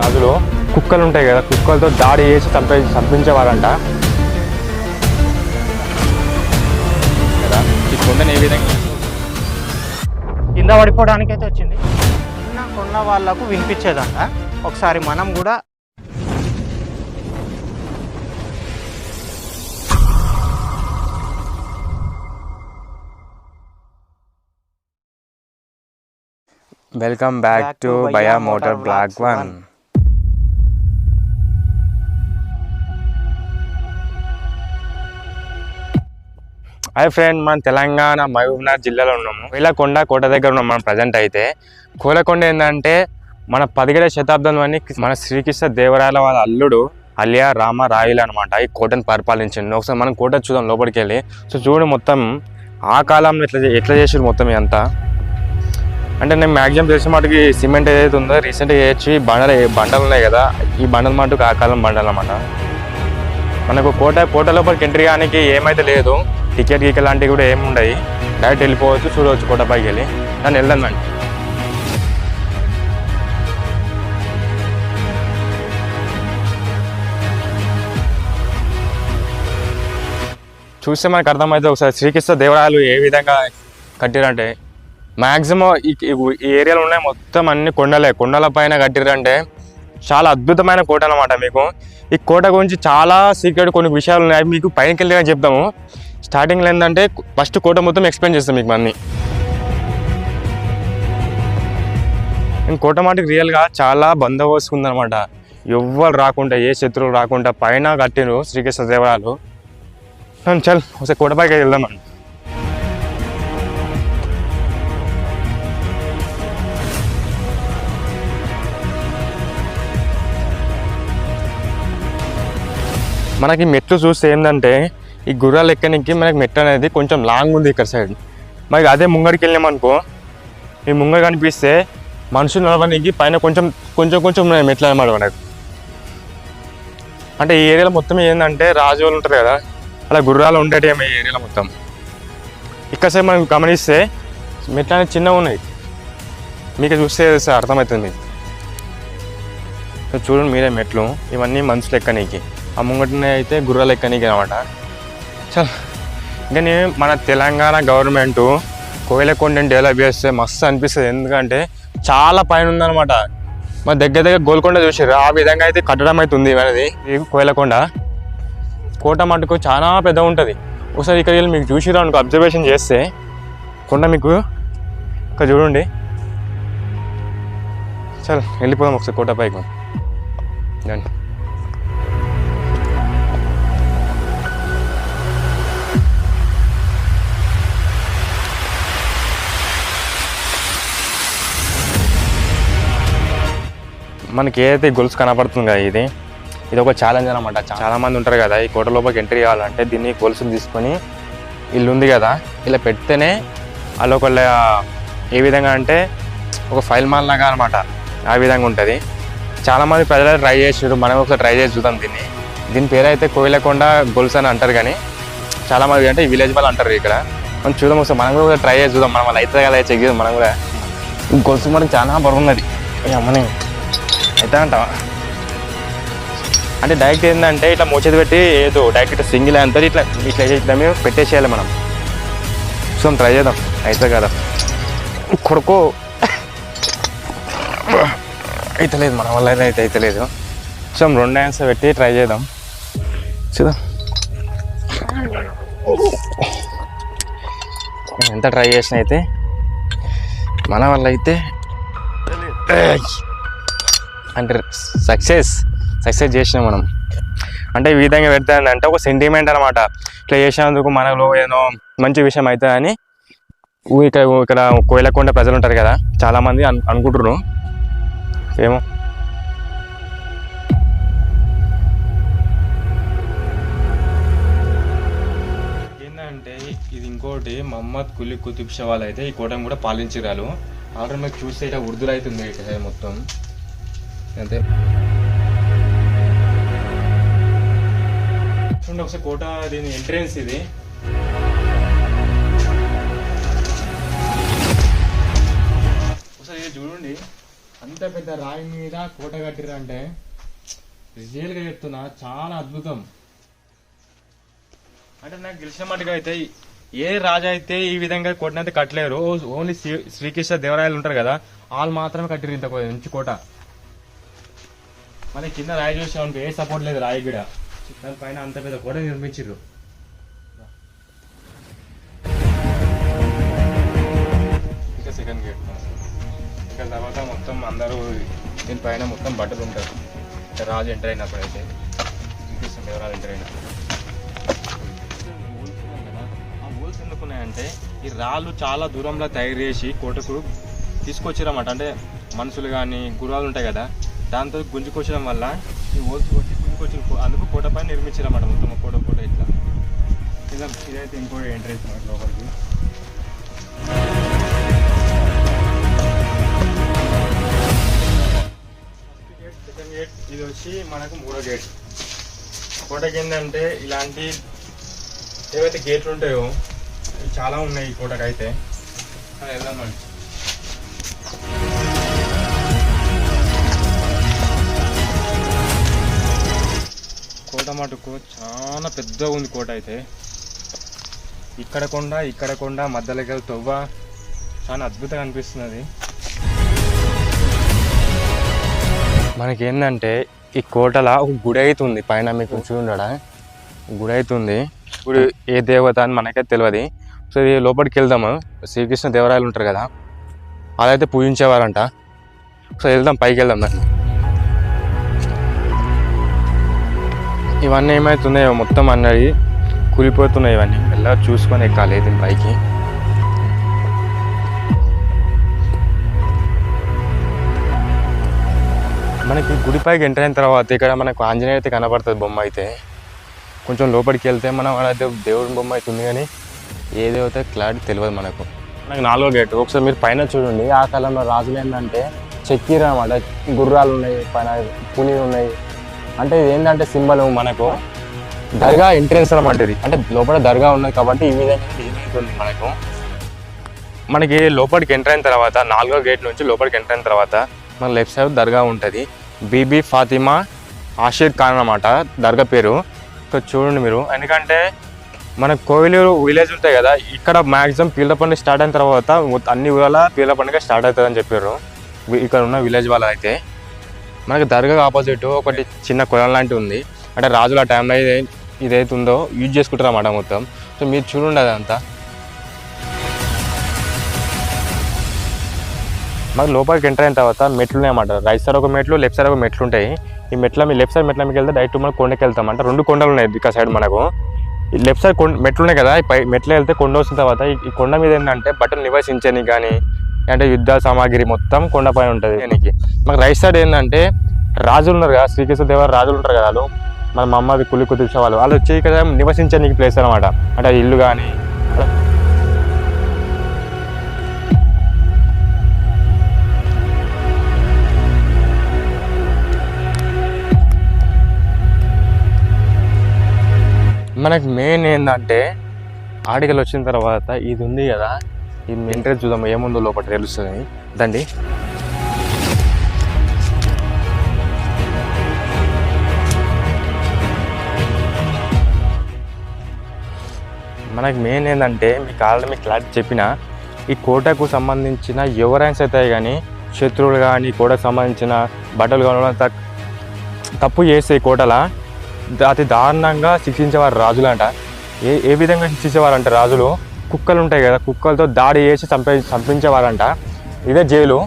రాజులు కుక్కలు ఉంటాయి కదా కుక్కలతో దాడి చేసి చంపే చంపించేవారంట. కదా ఈ కొండని ఏ విధంగా కింద పడిపోవడానికి అయితే వచ్చింది. చిన్న కొన్న వాళ్ళకు వినిపించేదంట. ఒకసారి మనం కూడా welcome back to బయా motor block one. Hi friend మన తెలంగాణ మహబూబ్నగర్ జిల్లాలో ఉన్నాము. కోయిలకొండ కోట దగ్గర ఉన్నాం మనం ప్రజెంట్ అయితే. కోయిలకొండ ఏంటంటే మన పదిహేడవ శతాబ్దంలోని మన శ్రీకృష్ణ దేవరాయల వాళ్ళ అల్లుడు అలియా రామ రాయలు అనమాట ఈ కోటను పరిపాలించింది ఒకసారి మనం కోట చూద్దాం లోపలికి వెళ్ళి సో చూడు మొత్తం ఆ కాలంలో ఎట్లా ఎట్లా చేసారు మొత్తం ఇదంతా? అంటే నేను మ్యాక్సిమం తెలిసిన మటుకి సిమెంట్ ఏదైతే ఉందో రీసెంట్గా వేయచ్చు. ఈ బండలు బండలు ఉన్నాయి కదా ఈ బండల మటుకు ఆ కాలం బండలు అన్నమాట. మనకు కోట కోట లోపలికి ఎంట్రీ కానీ ఏమైతే లేదు టికెట్ గీకెట్ లాంటివి కూడా ఏమి ఉండవు డైరెక్ట్ వెళ్ళిపోవచ్చు చూడవచ్చు కోట పైకి వెళ్ళి. నన్ను వెళ్దాం అండి. చూస్తే మనకు అర్థమైతే ఒకసారి శ్రీకృష్ణ దేవాలయాలు ఏ విధంగా కట్టారంటే మ్యాక్సిమం ఈ ఏరియాలో ఉన్నాయి మొత్తం అన్ని కొండలే. కొండల పైన కట్టిరంటే చాలా అద్భుతమైన కోట అనమాట మీకు. ఈ కోట గురించి చాలా సీక్రెట్ కొన్ని విషయాలు ఉన్నాయి. మీకు పైకి వెళ్ళి చెప్తాము స్టార్టింగ్లో ఏంటంటే ఫస్ట్ కోట మొత్తం ఎక్స్ప్లెయిన్ చేస్తాం మీకు అన్ని. కోట మాటకి రియల్గా చాలా బందోబస్తు ఉందన్నమాట ఎవ్వరు రాకుండా ఏ శత్రువులు రాకుండా పైన కట్టిరు శ్రీకృష్ణ దేవరాలు. చల్ ఒకసారి కోటపైకి వెళ్దాం మనకి మెట్లు చూస్తే ఏంటంటే ఈ గుర్రాలు ఎక్కడానికి మనకి మెట్ అనేది కొంచెం లాంగ్ ఉంది ఇక్కడ సైడ్. మరి అదే ముంగడికి వెళ్ళామనుకో ఈ ముంగడ కనిపిస్తే మనుషులు నడవడానికి పైన కొంచెం కొంచెం కొంచెం ఉన్నాయి మెట్లు అనమాట మనకు. అంటే ఈ ఏరియాలో మొత్తం ఏంటంటే రాజు వాళ్ళు ఉంటారు కదా అలా గుర్రాలు ఉండేటి ఈ ఏరియాలో మొత్తం. ఇక్కడ సైడ్ మనం గమనిస్తే మెట్లు అనేది చిన్నగా ఉన్నాయి. మీకు చూస్తే సార్ అర్థమవుతుంది మీకు. చూడండి మీరే మెట్లు ఇవన్నీ మనుషులు ఎక్కనీకి ఆ ముంగటనే అయితే గుర్రాలు ఎక్కనీకి అనమాట. చాలా. ఇంకా నేను మన తెలంగాణ గవర్నమెంట్ కోయిలకొండని డెవలప్ చేస్తే మస్తు అనిపిస్తుంది. ఎందుకంటే చాలా పైన ఉందన్నమాట. మా దగ్గర దగ్గర గోల్కొండ చూసారు ఆ విధంగా అయితే కట్టడం అయితే ఉంది మనది. ఇది కోయిలకొండ. కోట మటుకు చాలా పెద్ద ఉంటుంది. ఒకసారి ఇక్కడ వెళ్ళి మీకు చూసిరా అనుకో అబ్జర్వేషన్ చేస్తే. కొండ మీకు ఇక్కడ చూడండి. చల్ వెళ్ళిపోదాం ఒకసారి కోట పైకి. రండి. మనకి ఏదైతే గొలుసు కనపడుతుందో కదా ఇది ఇది ఒక ఛాలెంజ్ అనమాట చాలామంది ఉంటారు కదా ఈ కోట లోపలికి ఎంట్రీ కావాలంటే దీన్ని గొలుసుని తీసుకొని ఇల్లు ఉంది కదా ఇలా పెడితేనే వాళ్ళు ఒకళ్ళ ఏ విధంగా అంటే ఒక ఫైల్ మాల్ లాగా అనమాట ఆ విధంగా ఉంటుంది. చాలామంది ప్రజలు ట్రై చేసారు మనం ఒకసారి ట్రై చేసి చూద్దాం దీన్ని. దీని పేరు అయితే కోయిలకొండ గొలుసు అని అంటారు కానీ చాలామంది అంటే విలేజ్ వాళ్ళు అంటారు ఇక్కడ. మనం చూద్దాం ఒకసారి మనం కూడా ట్రై చేసి చూద్దాం మనం అయితే కదా చెక్ చేద్దాం మనం కూడా. ఈ గొలుసు మనకి చాలా బరువున్నది అమ్మని. అయితే అంటావా అంటే డైరెక్ట్ ఏంటంటే ఇట్లా మోచేది పెట్టి ఏదో డైరెక్ట్ ఇట్లా సింగిల్ అంతా ఇట్లా ఇట్లా ఇట్లా మేము పెట్టేసేయాలి మనం. సో ట్రై చేద్దాం. అయితే కదా. కొడుకు. అయితే లేదు మన వల్ల అయితే అయితే లేదు. సో రెండు హ్యాండ్స్ పెట్టి ట్రై చేద్దాం. చూద్దాం. ఎంత ట్రై చేసిన అయితే మన వల్ల అయితే. అంటే సక్సెస్ సక్సెస్ చేసినాం మనం. అంటే ఈ విధంగా పెడతాను అంటే ఒక సెంటిమెంట్ అనమాట ఇట్లా చేసినందుకు మనలో ఏదో మంచి విషయం అవుతుందని ఇక్కడ ఇక్కడ కోయిలకొండ ప్రజలు ఉంటారు కదా చాలామంది అను అనుకుంటున్నారు ఏమో. ఏంటంటే ఇది ఇంకోటి మహమ్మద్ కులి కుతుబ్ షా వాళ్ళు అయితే ఈ కోటను కూడా పాలించగలరు ఆల్రెడీ మీకు చూస్తే ఇక్కడ ఉర్దూలు అవుతుంది ఇక్కడ మొత్తం. అంతే. చూడండి ఒకసారి కోట దీని ఎంట్రెన్స్ ఇది. ఒకసారి చూడండి. అంత పెద్ద రాయి మీద కోట కట్టిరంటే రియల్గా చెప్తున్నా చాలా అద్భుతం. అంటే నాకు గెలిచిన మట్టుగా అయితే ఏ రాజా అయితే ఈ విధంగా కోటనైతే కట్టలేరు ఓన్లీ శ్రీ- శ్రీకృష్ణ దేవరాయలు ఉంటారు కదా వాళ్ళు మాత్రమే కట్టిరు ఇంత మంచి కోట. మన కింద రాయి చూసామనుకో ఏ సపోర్ట్ లేదు రాయి కూడా. దాని పైన అంత పెద్ద కోట నిర్మించారు ఇంకా సెకండ్ గేట్ ఇంకా తర్వాత మొత్తం అందరూ దీనిపైన మొత్తం బట్టలు ఉంటారు రాజు ఎంటర్ అయినప్పుడు అయితే శ్రీకృష్ణ దేవరాలు ఎంటర్ అయినప్పుడు. ఎందుకున్నాయంటే ఈ రాళ్ళు చాలా దూరంలో తయారు చేసి కోటకు తీసుకొచ్చారన్నమాట. అంటే మనుషులు కానీ గుర్రాలు ఉంటాయి కదా దాంతో గుంజుకొచ్చడం వల్ల ఈ ఓల్స్ కొట్టి గుంజుకొచ్చిన అందుకు కోట పైన నిర్మించారన్నమాట మొత్తం కోట కోట ఇట్లా. ఇలా ఇదైతే ఇంకో ఎంట్రెన్స్ లోపలికి. గేట్ సెకండ్ గేట్ ఇది వచ్చి మనకు మూడో గేట్ కోటకి ఏంటంటే ఇలాంటి ఏవైతే గేట్లు ఉంటాయో చాలా ఉన్నాయి ఈ కోటకి అయితే వెళ్దాం వెళ్దామండి కోట మటుకు చాలా పెద్దగా ఉంది కోట అయితే. ఇక్కడ కొండ ఇక్కడ కొండ మధ్యలోకి తవ్వ చాలా అద్భుతంగా అనిపిస్తున్నది. మనకి ఏంటంటే ఈ కోటల ఒక గుడి అవుతుంది పైన మీకు చూడడా? గుడి అవుతుంది గుడి. ఏ దేవత అని మనకైతే తెలియదు సో ఈ లోపలికి వెళ్దాము. శ్రీకృష్ణ దేవరాయలు ఉంటారు కదా. అదైతే పూజించేవారంట. సో వెళ్దాం పైకి వెళ్దాం దాన్ని ఇవన్నీ ఏమవుతున్నాయో మొత్తం అన్నది కూలిపోతున్నాయి ఇవన్నీ. ఎలా చూసుకొని ఎక్కాలి దీని పైకి. మనకి గుడిపైకి ఎంటర్ అయిన తర్వాత ఇక్కడ మనకు ఆంజనేయ అయితే కనబడుతుంది బొమ్మ అయితే. కొంచెం లోపలికి వెళ్తే మనం అయితే దేవుడి బొమ్మ అయితే ఉంది కానీ ఏ క్లారిటీ తెలియదు మనకు. మనకి నాలుగో గేట్. ఒకసారి మీరు పైన చూడండి. ఆ కాలంలో రాజులు ఏంటంటే చెక్కీరు అనమాట గుర్రాలు ఉన్నాయి పైన పునీలు ఉన్నాయి. అంటే ఇది ఏంటంటే సింబల్ మనకు దర్గా ఎంట్రెన్స్ అనమాట ఇది అంటే లోపల దర్గా ఉన్నది కాబట్టి ఈ విధంగా ఏమవుతుంది మనకు? మనకి లోపలికి ఎంటర్ అయిన తర్వాత నాలుగో గేట్ నుంచి లోపలికి ఎంటర్ అయిన తర్వాత మన లెఫ్ట్ సైడ్ దర్గా ఉంటుంది. బీబీ ఫాతిమా ఆషీర్ ఖాన్ అనమాట దర్గా పేరు. ఇక్కడ చూడండి మీరు. ఎందుకంటే మన కోయిలూరు విలేజ్ ఉంటాయి కదా ఇక్కడ మ్యాక్సిమం పీల పండుగ స్టార్ట్ అయిన తర్వాత అన్ని ఊళ్ళ పీల పండుగ స్టార్ట్ అవుతుందని చెప్పారు. ఇక్కడ ఉన్న విలేజ్ వాళ్ళ అయితే మనకి దర్గా ఆపోజిట్ ఒకటి చిన్న కులం లాంటివి ఉంది. అంటే రాజుల టైంలో ఇదే ఇదైతే ఉందో యూజ్ చేసుకుంటారు అన్నమాట మొత్తం. సో మీరు చూడండి అదంతా. మాకు లోపలికి ఎంటర్ అయిన తర్వాత మెట్లు ఉన్నాయన్నమాట రైట్ సైడ్ ఒక మెట్లు లెఫ్ట్ సైడ్ ఒక మెట్లు ఉంటాయి. ఈ మెట్ల మీ లెఫ్ట్ సైడ్ మెట్ల మీకు వెళ్తే డైరెక్ట్ మనం కొండకి వెళ్తాం అంటే రెండు కొండలు ఉన్నాయి ఇక సైడ్ మనకు. ఈ లెఫ్ట్ సైడ్ కొండ మెట్లు ఉన్నాయి కదా ఈ పై మెట్లు వెళ్తే కొండ వచ్చిన తర్వాత ఈ- ఈ కొండ మీద ఏంటంటే బట్టలు నివసించని కానీ అంటే యుద్ధ సామాగ్రి మొత్తం కొండపైన ఉంటుంది దీనికి. మాకు రైట్ సైడ్ ఏంటంటే రాజులు ఉన్నారు కదా శ్రీకృష్ణ దేవర రాజులు ఉంటారు కదా వాళ్ళు. మన మమ్మది కులి కుదిర్చే వాళ్ళు. వాళ్ళు వచ్చి ఇక్కడ నివసించడానికి ప్లేస్ అనమాట అంటే ఇల్లు కానీ మనకు మెయిన్ ఏంటంటే ఆడికలు వచ్చిన తర్వాత ఇది ఉంది కదా ఈ ఎంట్రెన్స్ చూద్దాం ఏముందో లోపల తెలుస్తుంది దండి. మనకి మెయిన్ ఏంటంటే మీకు ఆల్రెడీ మీకు క్లారిటీ చెప్పిన ఈ కోటకు సంబంధించిన ఎవరైనా అవుతాయి కానీ శత్రువులు కానీ కోటకు సంబంధించిన బట్టలు కానీ తప్పు చేస్తే ఈ కోటల? అతి దారుణంగా శిక్షించేవారు రాజులంట. ఏ ఏ విధంగా శిక్షించేవారు అంటే రాజులు? కుక్కలు ఉంటాయి కదా కుక్కలతో దాడి చేసి చంపే చంపించేవారంట. ఇదే జైలు.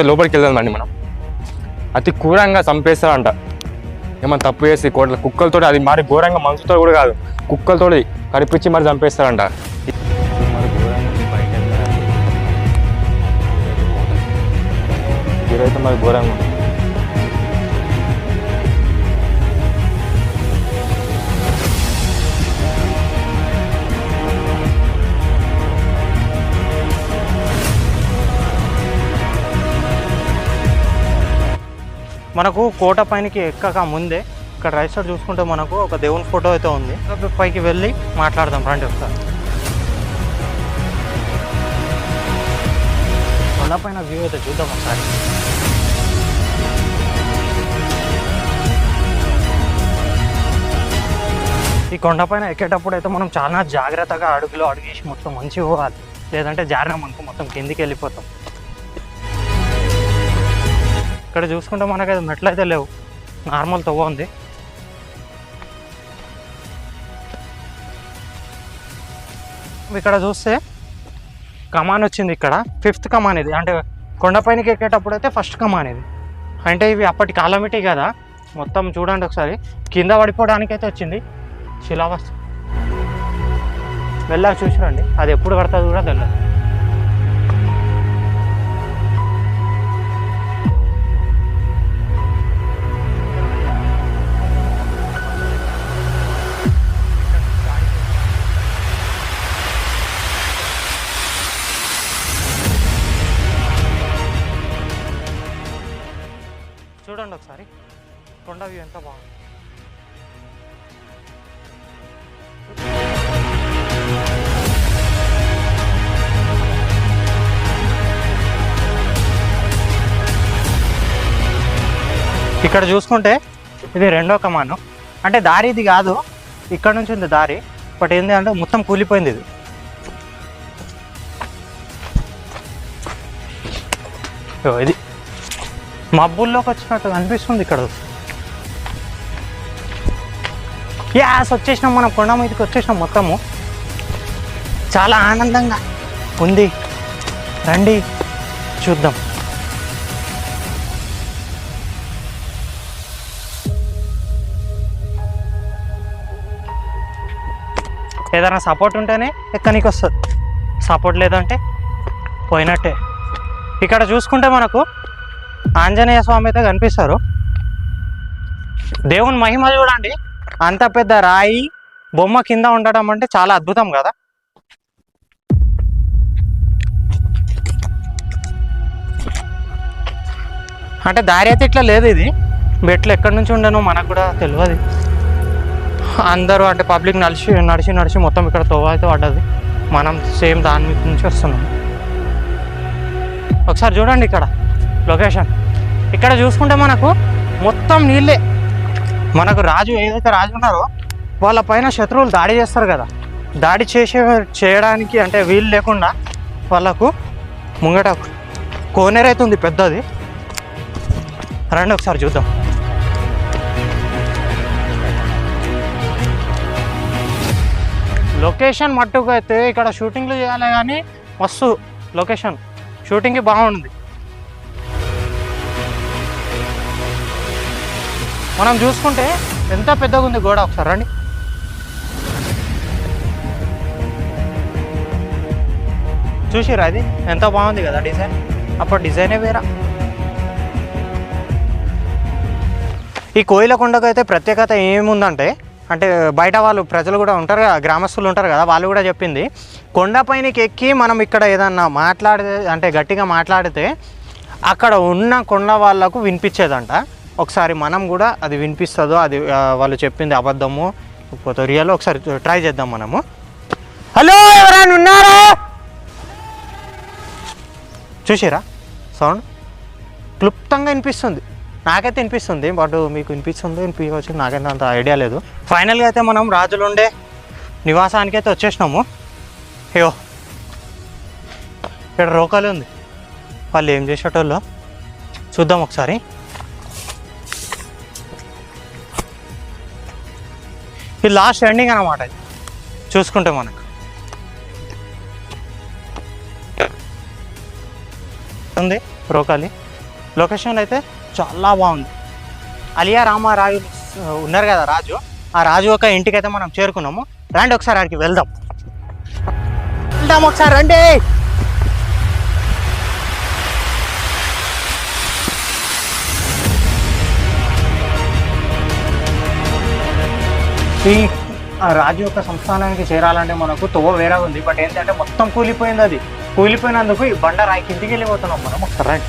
లోపలికి వెళ్దామండి మనం. అతి క్రూరంగా చంపేస్తారంట. ఏమన్నా తప్పు చేసి కోట్ల కుక్కలతో అది మరి ఘోరంగా మనుషులతో కూడా కాదు. కుక్కలతో కనిపించి మరి చంపేస్తారంట. మరి ఘోరంగా ఇదైతే మరి ఘోరంగా మనకు కోట పైనకి ఎక్కక ముందే ఇక్కడ రైట్ సైడ్ చూసుకుంటే మనకు ఒక దేవుని ఫోటో అయితే ఉంది. పైకి వెళ్ళి మాట్లాడదాం రండి ఒకసారి. కొండపైన వ్యూ అయితే చూద్దాం ఒకసారి. ఈ కొండపైన ఎక్కేటప్పుడు అయితే మనం చాలా జాగ్రత్తగా అడుగులో అడుగేసి మొత్తం మంచిగా పోవాలి లేదంటే జారినాం అనుకో మొత్తం కిందికి వెళ్ళిపోతాం. ఇక్కడ చూసుకుంటే మనకి అది మెట్లు అయితే లేవు. నార్మల్ తవ్వ ఉంది. ఇక్కడ చూస్తే కమాన్ వచ్చింది ఇక్కడ. ఫిఫ్త్ కమాన్ ఇది. అంటే కొండపైనకి ఎక్కేటప్పుడు అయితే ఫస్ట్ కమాన్ ఇది. అంటే ఇవి అప్పటి కాలమిటీ కదా. మొత్తం చూడండి ఒకసారి. కింద పడిపోవడానికి అయితే వచ్చింది. శిలావస్తు వెళ్ళా చూసిరండి. అది ఎప్పుడు పడుతుంది కూడా తెలియదు. కొండ వ్యూ ఎంత బాగుంది. ఇక్కడ చూసుకుంటే ఇది రెండో కమాను. అంటే దారి ఇది కాదు ఇక్కడ నుంచి ఉంది దారి బట్ ఏంది అంటే మొత్తం కూలిపోయింది ఇది. ఇది. మబ్బుల్లోకి వచ్చినట్టు అనిపిస్తుంది ఇక్కడ. యాస్ వచ్చేసినాం మనం కొండ మీదకి వచ్చేసినాం మొత్తము. చాలా ఆనందంగా ఉంది. రండి చూద్దాం. ఏదైనా సపోర్ట్ ఉంటేనే ఎక్కడికి వస్తుంది? సపోర్ట్ లేదంటే పోయినట్టే. ఇక్కడ చూసుకుంటే మనకు ఆంజనేయ స్వామి అయితే కనిపిస్తారు. దేవుని మహిమ చూడండి. అంత పెద్ద రాయి బొమ్మ కింద ఉండడం అంటే చాలా అద్భుతం కదా? అంటే దారి అయితే ఇట్లా లేదు ఇది. మెట్లు ఎక్కడి నుంచి ఉండను మనకు కూడా తెలియదు అందరూ అంటే పబ్లిక్ నడిచి నడిచి నడిచి మొత్తం ఇక్కడ తోవ అయితే పడ్డది. మనం సేమ్ దాని మీద నుంచి వస్తున్నాం. ఒకసారి చూడండి ఇక్కడ లొకేషన్. ఇక్కడ చూసుకుంటే మనకు మొత్తం నీళ్ళే. మనకు రాజు ఏదైతే రాజు ఉన్నారో వాళ్ళ పైన శత్రువులు దాడి చేస్తారు కదా. దాడి చేసే చేయడానికి అంటే వీలు లేకుండా వాళ్ళకు ముంగట కోనేరైతే ఉంది పెద్దది. రండి ఒకసారి చూద్దాం. లొకేషన్ మట్టుకు అయితే ఇక్కడ షూటింగ్లు చేయాలి కానీ మస్తు లొకేషన్. షూటింగ్కి బాగుంది. మనం చూసుకుంటే ఎంత పెద్దగా ఉంది గోడ ఒకసారి రండి. చూసిరా అది? ఎంత బాగుంది కదా డిజైన్. అప్పుడు డిజైనే వేరా. ఈ కోయిలకొండకు అయితే ప్రత్యేకత ఏముందంటే అంటే బయట వాళ్ళు ప్రజలు కూడా ఉంటారు కదా గ్రామస్తులు ఉంటారు కదా వాళ్ళు కూడా చెప్పింది కొండపైనకి ఎక్కి మనం ఇక్కడ ఏదన్నా మాట్లాడితే అంటే గట్టిగా మాట్లాడితే అక్కడ ఉన్న కొండ వాళ్ళకు వినిపించేదంట. ఒకసారి మనం కూడా అది వినిపిస్తుందో అది వాళ్ళు చెప్పింది అబద్ధము లేకపోతే రియల్ ఒకసారి ట్రై చేద్దాం మనము. హలో ఎవరైనా ఉన్నారా? చూసిరా? సౌండ్? క్లుప్తంగా వినిపిస్తుంది. నాకైతే వినిపిస్తుంది బట్ మీకు వినిపిస్తుందో వినిపించవచ్చు నాకైతే అంత ఐడియా లేదు. ఫైనల్గా అయితే మనం రాజులుండే నివాసానికి అయితే వచ్చేసినాము. అయ్యో ఇక్కడ రోకలు ఉంది. వాళ్ళు ఏం చేసేటోళ్ళు? చూద్దాం ఒకసారి. ఇది లాస్ట్ ఎండింగ్ అనమాట ఇది. చూసుకుంటే మనకు. ఉంది? రోకాలి. లొకేషన్ అయితే చాలా బాగుంది. అలియా రామారాజు ఉన్నారు కదా రాజు? ఆ రాజు యొక్క ఇంటికి అయితే మనం చేరుకున్నాము. రండి ఒకసారి ఆడికి వెళ్దాం. వెళ్దాం ఒకసారి రండి! ఈ రాజు యొక్క సంస్థానానికి చేరాలంటే మనకు తొవ్వ వేరే ఉంది. బట్ ఏంటంటే మొత్తం కూలిపోయింది అది. కూలిపోయినందుకు ఈ బండ రాయి కిందికి వెళ్ళిపోతున్నాం మనం. ఒకసారి రండి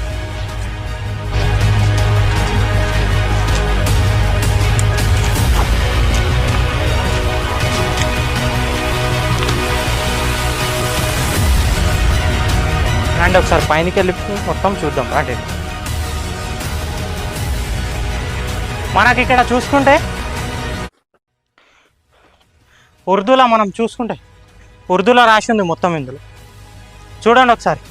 రండి రండి ఒకసారి పైనకి వెళ్ళి మొత్తం చూద్దాం. రండి మనకి ఇక్కడ చూసుకుంటే ఉర్దూలో మనం చూసుకుంటే ఉర్దూలో రాసి ఉంది మొత్తం ఇందులో. చూడండి ఒకసారి.